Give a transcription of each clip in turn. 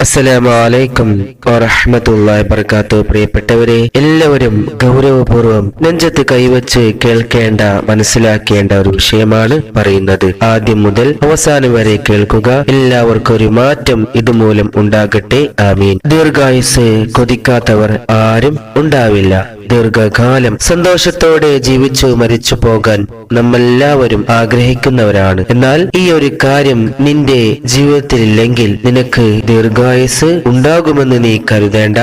അസ്സലാമലൈക്കും വറഹമത്തുള്ളാഹി വർക്കാത്തു പ്രിയപ്പെട്ടവരെ എല്ലാവരും ഗൗരവപൂർവം നെഞ്ചത്ത് കൈവച്ച് കേൾക്കേണ്ട മനസ്സിലാക്കേണ്ട ഒരു വിഷയമാണ് പറയുന്നത്. ആദ്യം മുതൽ അവസാനം വരെ കേൾക്കുക. എല്ലാവർക്കും ഒരു മാറ്റം ഇതുമൂലം ഉണ്ടാകട്ടെ. ആമീൻ. ദീർഘായുസ് കൊതിക്കാത്തവർ ആരും ഉണ്ടാവില്ല. ദീർഘകാലം സന്തോഷത്തോടെ ജീവിച്ചു മരിച്ചു പോകാൻ നമ്മെല്ലാവരും ആഗ്രഹിക്കുന്നവരാണ്. എന്നാൽ ഈ ഒരു കാര്യം നിന്റെ ജീവിതത്തിൽ ഇല്ലെങ്കിൽ നിനക്ക് ദീർഘായുസ് ഉണ്ടാകുമെന്ന് നീ കരുതേണ്ട.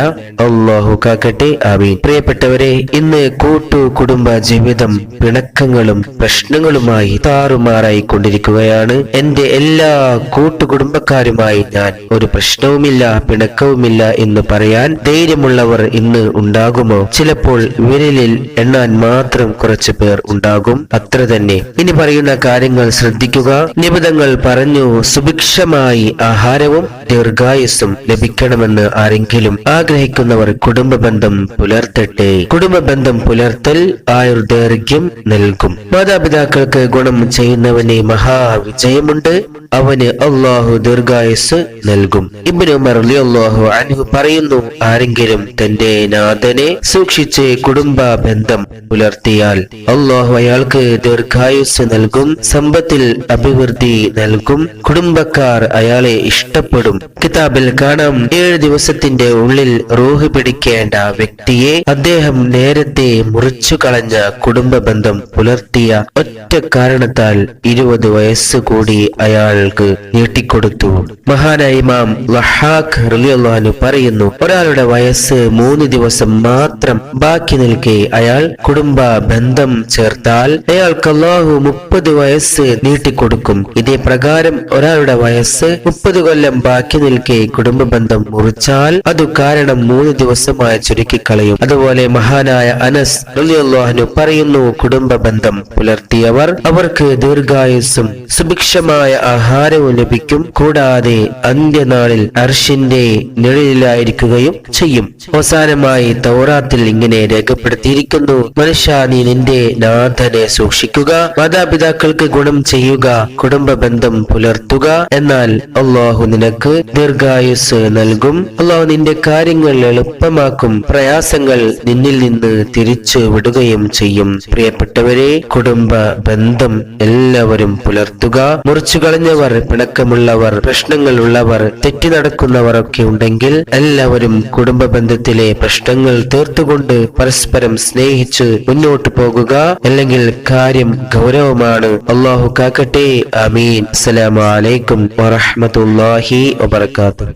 അള്ളാഹു കാക്കട്ടെ ആമീൻ. പ്രിയപ്പെട്ടവരെ ഇന്ന് കൂട്ടു കുടുംബ ജീവിതം പിണക്കങ്ങളും പ്രശ്നങ്ങളുമായി താറുമാറായി കൊണ്ടിരിക്കുകയാണ് എന്റെ എല്ലാ കൂട്ടുകുടുംബക്കാരുമായി ഞാൻ ഒരു പ്രശ്നവുമില്ല പിണക്കവുമില്ല എന്ന് പറയാൻ ധൈര്യമുള്ളവർ ഇന്ന് ഉണ്ടാകുമോ? ചിലപ്പോൾ വിരലിൽ എണ്ണാൻ മാത്രം കുറച്ചു പേർ ഉണ്ടാകും. അത്ര തന്നെ. ഇനി പറയുന്ന കാര്യങ്ങൾ ശ്രദ്ധിക്കുക. നിബിധങ്ങൾ പറഞ്ഞു സുഭിക്ഷമായി ആഹാരവും ദീർഘായുസ്സും ലഭിക്കണമെന്ന് ആരെങ്കിലും ആഗ്രഹിക്കുന്നവർ കുടുംബ ബന്ധം പുലർത്തട്ടെ. കുടുംബ ബന്ധം പുലർത്തൽ ആയുർദൈർഘ്യം നൽകും. മാതാപിതാക്കൾക്ക് ഗുണം ചെയ്യുന്നവന് മഹാവിജയമുണ്ട്. അവന് അള്ളാഹു ദീർഘായുസ് നൽകും. ഇബ്നു ഉമർ അള്ളാഹു അൻഹു പറയുന്നു ആരെങ്കിലും തന്റെ നാഥനെ സൂക്ഷിച്ച് കുടുംബ ബന്ധം പുലർത്തിയാൽ അള്ളാഹു അയാൾക്ക് ദീർഘായുസ് നൽകും സമ്പത്തിൽ അഭിവൃദ്ധി നൽകും കുടുംബക്കാർ അയാളെ ഇഷ്ടപ്പെടും. കിതാബിൽ കാണാം ഏഴ് ദിവസത്തിന്റെ ഉള്ളിൽ റൂഹ് പിടിക്കേണ്ട വ്യക്തിയെ അദ്ദേഹം നേരത്തെ മുറിച്ചു കളഞ്ഞ കുടുംബ ബന്ധം പുലർത്തിയ ഒറ്റ കാരണത്താൽ ഇരുപത് വയസ്സ് കൂടി അയാൾക്ക് നീട്ടിക്കൊടുത്തു. മഹാനായ ഇമാം വഹാഖ് റളിയല്ലാഹു പറയുന്നു ഒരാളുടെ വയസ്സ് മൂന്ന് ദിവസം മാത്രം ബാക്കി നിൽക്കെ അയാൾ കുടുംബ ബന്ധം ചേർത്താൽ അയാൾക്ക് അള്ളാഹു മുപ്പത് വയസ്സ് നീട്ടിക്കൊടുക്കും. ഇതേ പ്രകാരം ഒരാളുടെ വയസ്സ് മുപ്പത് കൊല്ലം ബാക്കി നിൽക്കെ കുടുംബ ബന്ധം മുറിച്ചാൽ അത് കാരണം മൂന്ന് ദിവസമായി ചുരുക്കിക്കളയും. അതുപോലെ മഹാനായ അനസ് റളിയല്ലാഹു പറയുന്നു കുടുംബ ബന്ധം പുലർത്തിയവർ അവർക്ക് ദീർഘായുസ്സും സുഭിക്ഷമായ ആഹാരവും ലഭിക്കും. കൂടാതെ അന്ത്യനാളിൽ അർഷിന്റെ നിഴലിലായിരിക്കുകയും ചെയ്യും. അവസാനമായി തൗറാത്തിൽ ഇങ്ങനെ രേഖപ്പെടുത്തിയിരിക്കുന്നു. മനുഷ്യ നീ നിന്റെ നാഥനെ സൂക്ഷിക്കുക. മാതാപിതാക്കൾക്ക് ഗുണം ചെയ്യുക. കുടുംബ ബന്ധം പുലർത്തുക. എന്നാൽ അള്ളാഹു നിനക്ക് ദീർഘായുസ് നൽകും. അള്ളാഹു നിന്റെ കാര്യങ്ങൾ എളുപ്പമാക്കും. പ്രയാസങ്ങൾ നിന്നിൽ നിന്ന് തിരിച്ചു വിടുകയും ചെയ്യും. പ്രിയപ്പെട്ടവരെ കുടുംബ ബന്ധം എല്ലാവരും പുലർത്തുക. മുറിച്ചു കളഞ്ഞവർ പിണക്കമുള്ളവർ പ്രശ്നങ്ങൾ ഉള്ളവർ തെറ്റി നടക്കുന്നവരൊക്കെ ഉണ്ടെങ്കിൽ എല്ലാവരും കുടുംബ ബന്ധത്തിലെ പ്രശ്നങ്ങൾ തീർത്തുകൊണ്ട് പരസ്പരം സ്നേഹിച്ച് മുന്നോട്ട് പോകുക. അല്ലെങ്കിൽ കാര്യം ഗൗരവമാണ്. അള്ളാഹു കാക്കട്ടെ. അമീൻ അസ്സലാമു അലൈക്കും വറഹ്മത്തുള്ളാഹി വബർക്കാത്തു